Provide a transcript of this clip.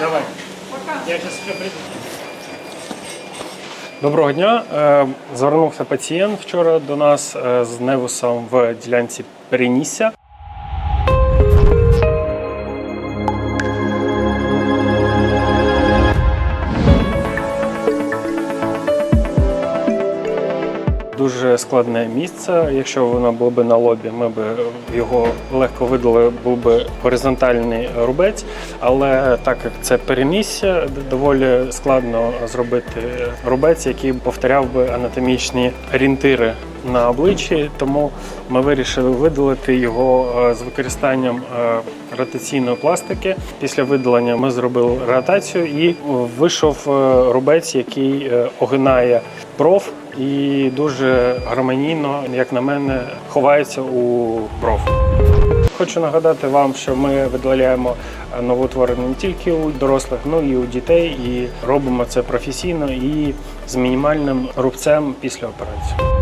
Давай. Я зараз ще прийду. Доброго дня. Е, Звернувся пацієнт вчора до нас е, з невусом в ділянці перенісся. Дуже складне місце. Якщо воно було б на лобі, ми б його легко видали, був би горизонтальний рубець. Але так як це перемісся, доволі складно зробити рубець, який повторяв би анатомічні орієнтири на обличчі. Тому ми вирішили видалити його е, з використанням е, ротаційної пластики. Після видалення ми зробили ротацію і вийшов е, рубець, який огинає бров і дуже гармонійно, як на мене, ховається у бров. Хочу нагадати вам, що ми видаляємо новоутворення не тільки у дорослих, але і у дітей, і робимо це професійно і з мінімальним рубцем після операції.